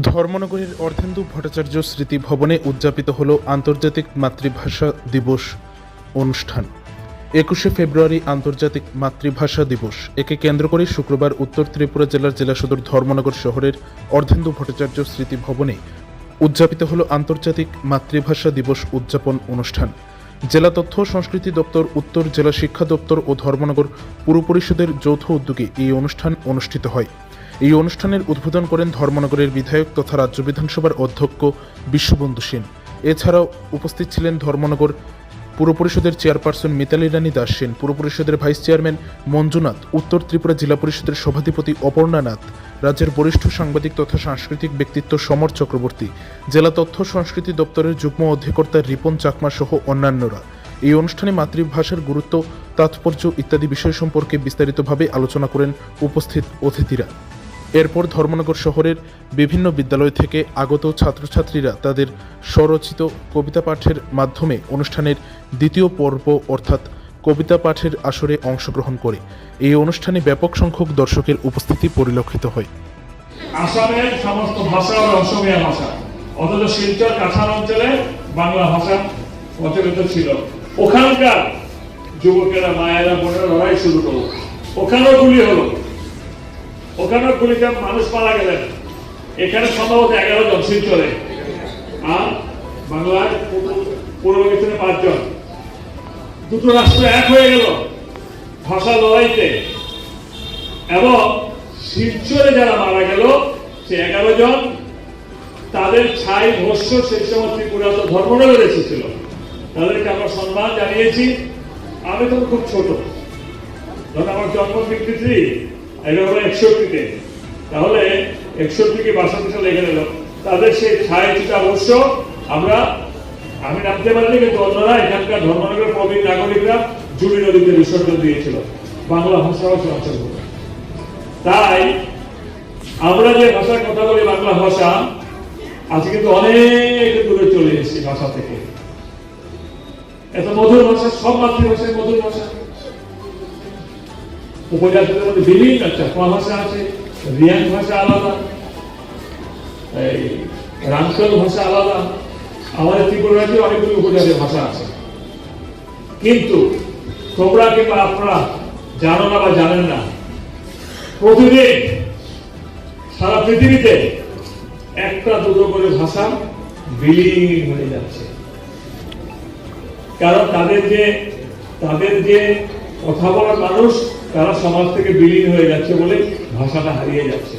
ধর্মনগরের অর্ধেন্দু ভট্টাচার্য স্মৃতি ভবনে উদযাপিত হল আন্তর্জাতিক মাতৃভাষা দিবস অনুষ্ঠান। একুশে ফেব্রুয়ারি আন্তর্জাতিক মাতৃভাষা দিবস। একে কেন্দ্র করে শুক্রবার উত্তর ত্রিপুরা জেলার জেলা সদর ধর্মনগর শহরের অর্ধেন্দু ভট্টাচার্য স্মৃতি ভবনে উদযাপিত হল আন্তর্জাতিক মাতৃভাষা দিবস উদযাপন অনুষ্ঠান। জেলা তথ্য সংস্কৃতি দপ্তর, উত্তর জেলা শিক্ষা দপ্তর ও ধর্মনগর পুর পরিষদের যৌথ উদ্যোগে এই অনুষ্ঠান অনুষ্ঠিত হয়। এই অনুষ্ঠানের উদ্বোধন করেন ধর্মনগরের বিধায়ক তথা রাজ্য বিধানসভার অধ্যক্ষ বিশ্ববন্ধু সেন। এছাড়াও উপস্থিত ছিলেন ধর্মনগর পুর পরিষদের চেয়ারপারসন মিতালি রানী দাস সেন, পুর পরিষদের ভাইস চেয়ারম্যান মঞ্জুনাথ, উত্তর ত্রিপুরা জেলা পরিষদের সভাধিপতি অপর্ণা নাথ, রাজ্যের বরিষ্ঠ সাংবাদিক তথা সাংস্কৃতিক ব্যক্তিত্ব সমর চক্রবর্তী, জেলা তথ্য সংস্কৃতি দপ্তরের যুগ্ম অধিকর্তা রিপন চাকমা সহ অন্যান্যরা। এই অনুষ্ঠানে মাতৃভাষার গুরুত্ব, তাৎপর্য ইত্যাদি বিষয় সম্পর্কে বিস্তারিতভাবে আলোচনা করেন উপস্থিত অতিথিরা। এরপর ধর্মনগর শহরের বিভিন্ন বিদ্যালয় থেকে আগত ছাত্রছাত্রীরা তাদের স্বরচিত কবিতা পাঠের মাধ্যমে অনুষ্ঠানের দ্বিতীয় পর্ব অর্থাৎ কবিতা পাঠের আসরে অংশগ্রহণ করে। এই অনুষ্ঠানে ব্যাপক সংখ্যক দর্শকের উপস্থিতি পরিলক্ষিত হয়। আসামের সমস্ত ভাষা হলো অসমীয়া ভাষা। অথচ শিলচর কাছাড় অঞ্চলে বাংলা ভাষা প্রচলিত ছিল। ওখানকার যুবকেরা, মায়েরা বোনেরা লড়াই শুরু করল। ওখানেও গুলি হলো। ওখানেও গুলিতে মানুষ মারা গেলেন। এখানে সম্ভবত এগারো জন শিলচরে। আর বাংলায় পূর্ব- গেছিলেন পাঁচজন। দুটো রাষ্ট্র এক হয়ে গেল ভাষা লড়াইতে। এবং শিলচরে যারা মারা গেল, সে এগারো জন, তাদের ছাই ভস্য সেই সময় ত্রিপুরা তো ধর্মনগর এসেছিল। তাদেরকে আমরা সম্মান জানিয়েছি। আমি তো খুব ছোট। ধরুন আমার জন্ম ফিফটি এটা হলো একষট্টিতে। তাহলে একষট্টি কি বাষট্টি সালে লেগে গেল তাদের সেই ছাই অবশ্য আমরা, আমি নামতে পারিনি, কিন্তু অন্যরা এখানকার ধর্মনগর প্রবীণ নাগরিকরা জুড়ি নদীতে বিসর্জন দিয়েছিল, বাংলা ভাষাও সে অংশগ্রহণ তাই আমরা যে ভাষার কথা বলি, বাংলা ভাষা, আজ কিন্তু অনেক দূরে চলে এসেছি ভাষা থেকে। এত মধুর ভাষা, সব মাতৃভাষায় মধুর ভাষা। উপজাতিদের মধ্যে বিভিন্ন চাকমা ভাষা আছে, রিয়াং ভাষা আলাদা, এই রামকল ভাষা আলাদা, আমাদের ত্রিপুরা রাজ্যে অনেকগুলি উপজাতির ভাষা আছে। কিন্তু তোমরা কিংবা আপনারা জানো না বা জানেন না, প্রতিদিন সারা পৃথিবীতে একটা দুটো করে ভাষা বিলীন হয়ে যাচ্ছে। কারণ তাদের যে তাদের যে কথা বলার মানুষ তারা সমাজ থেকে বিলীন হয়ে যাচ্ছে বলে ভাষাটা হারিয়ে যাচ্ছে।